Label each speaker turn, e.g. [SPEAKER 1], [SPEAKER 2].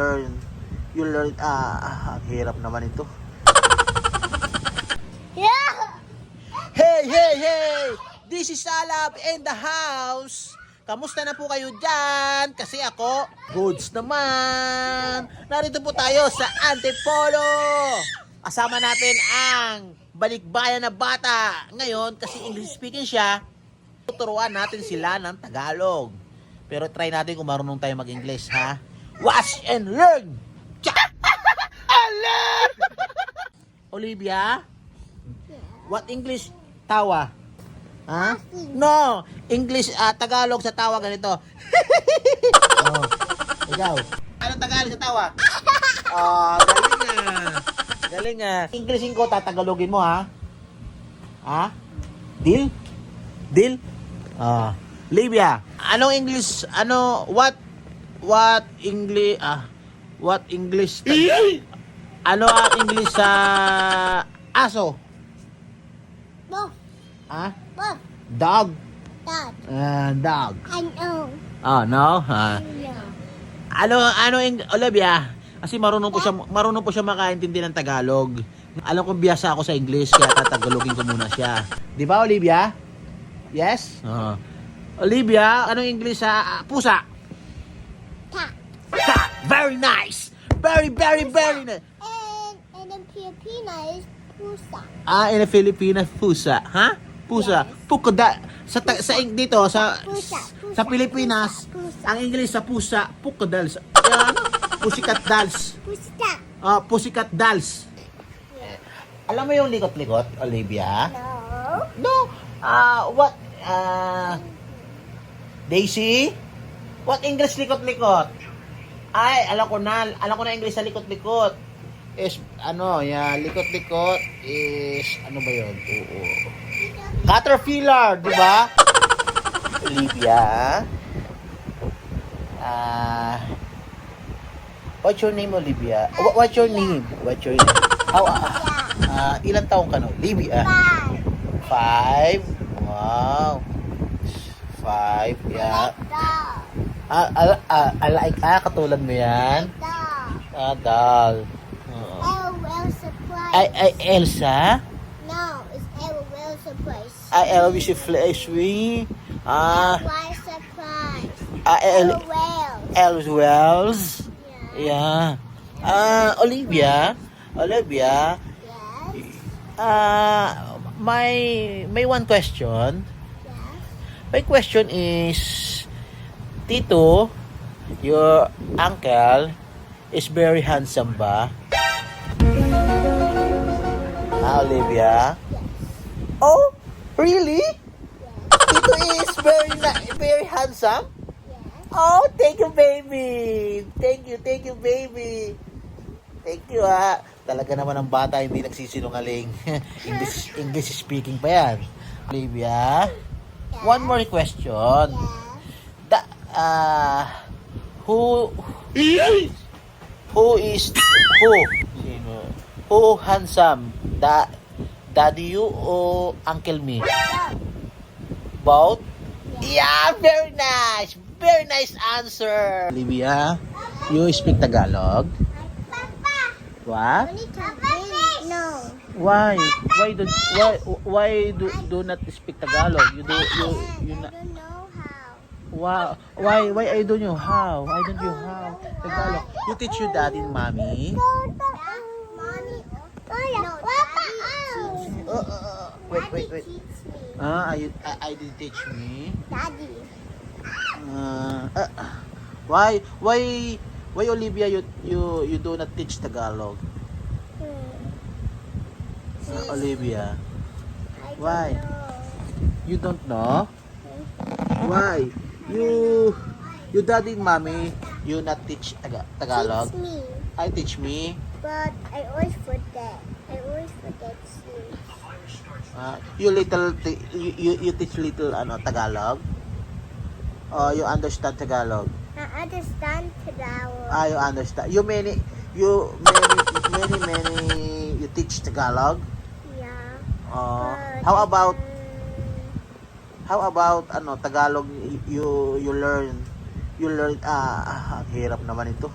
[SPEAKER 1] learn, you learn, ah, ang hirap naman ito. Hey, hey, hey! This is Alab in the house! Kamusta na po kayo dyan? Kasi ako, goods naman! Narito po tayo sa Antipolo! Kasama natin ang balikbayan na bata. Ngayon, kasi English speaking siya, tuturuan natin sila ng Tagalog. Pero try natin kung marunong tayo mag-English, ha? Watch and learn! Alab! Olivia? What English tawa? Ha? No, English ah, Tagalog sa tawa ganito. oh, ikaw. Ano Tagalog sa tawa? Oh, galing nga. Galing nga. Englishin ko tatagalogin mo ha. Ha? Deal? Deal? Ah. Livia, anong English ano what what English ah what English ano ang English sa aso?
[SPEAKER 2] Both,
[SPEAKER 1] Ha?
[SPEAKER 2] both,
[SPEAKER 1] Dog.
[SPEAKER 2] dad,
[SPEAKER 1] Uh, dog.
[SPEAKER 2] I know.
[SPEAKER 1] Oh, no? Ah.
[SPEAKER 2] Yeah.
[SPEAKER 1] ano, ano, Eng- Olivia? Kasi marunong po siya, marunong po siya makaintindi ng Tagalog. Alam kong biyasa ako sa English, kaya tatagalogin ko muna siya. Di ba, Olivia? Yes? Oo. Olivia, anong English sa ah, pusa? Very nice! Very, very, very nice.
[SPEAKER 2] And, and then Filipina is pusa.
[SPEAKER 1] Ah, in the Philippines, pusa. Ha? Pusa.
[SPEAKER 2] Yes.
[SPEAKER 1] Pukoda. Sa, ta- sa, dito, sa,
[SPEAKER 2] Pusa, pusa,
[SPEAKER 1] sa Pilipinas,
[SPEAKER 2] pusa.
[SPEAKER 1] ang English sa pusa, pukodals. Yan, pussycat dolls.
[SPEAKER 2] Pusa.
[SPEAKER 1] Ah, pussycat dolls. Alam mo yung likot-likot, Olivia?
[SPEAKER 2] No.
[SPEAKER 1] No. Ah, what? Ah, Daisy? What English likot-likot? Ay, alam ko na, alam ko na English sa likot-likot. Is, ano, yeah, likot-likot is, ano ba yun? Oo. Caterpillar, di ba? Olivia? Ah, what's your name, Olivia? Wha- What's your name? What's your name? How, ah, ilang taong ka na, Olivia?
[SPEAKER 2] Five.
[SPEAKER 1] Five. Wow. Five. Yeah. Ah, ah, ah, ah, like, ah, katulad mo yan.
[SPEAKER 2] Dog.
[SPEAKER 1] Ah, doll. Oo.
[SPEAKER 2] L will surprise.
[SPEAKER 1] Ay, ay, Elsa?
[SPEAKER 2] No, it's L will surprise.
[SPEAKER 1] Ay, Elvis si Fleshwy. Ah,
[SPEAKER 2] Why surprise?
[SPEAKER 1] ah,
[SPEAKER 2] L.
[SPEAKER 1] Elvis Wells.
[SPEAKER 2] Yeah.
[SPEAKER 1] Yeah. Ah, Olivia. Olivia.
[SPEAKER 2] Yes.
[SPEAKER 1] Ah, my, may one question.
[SPEAKER 2] Yes.
[SPEAKER 1] My question is, Tito, your uncle is very handsome ba? Ah, Olivia? Oh, really? Tito is very very handsome? Oh, thank you, baby. Thank you, thank you, baby. Thank you, ah. Talaga naman ang bata hindi nagsisinungaling. English, English speaking pa yan. Olivia, one more question. Ah, who, who is, who, who handsome, da, daddy you o uncle me? Both? Yeah, very nice, very nice answer. Olivia, you speak Tagalog? What? Why? Why do why why do do not speak Tagalog? You do you you
[SPEAKER 2] know how.
[SPEAKER 1] Wow. Why why I don't know how? Why don't you how? Tagalog. You teach your daddy and mommy.
[SPEAKER 2] Mommy. No, Papa.
[SPEAKER 1] Uh, uh, uh, wait wait wait. Ah, I, I I did teach me.
[SPEAKER 2] Daddy.
[SPEAKER 1] Uh, uh, why why why Olivia you you you do not teach Tagalog? Uh, Olivia,
[SPEAKER 2] I
[SPEAKER 1] Why?
[SPEAKER 2] know.
[SPEAKER 1] you don't know? Why? You you daddy and mommy you not teach Taga- Tagalog?
[SPEAKER 2] Teach me.
[SPEAKER 1] I teach me.
[SPEAKER 2] But I always forget. I always forget to.
[SPEAKER 1] Uh, you little you, you, you teach little ano Tagalog? Oh, you understand Tagalog?
[SPEAKER 2] I understand Tagalog.
[SPEAKER 1] Ah, you understand. You many you many many many you teach Tagalog?
[SPEAKER 2] yeah.
[SPEAKER 1] Oh,
[SPEAKER 2] but,
[SPEAKER 1] how about how about ano Tagalog you you learn you learn ah, ah hirap naman ito.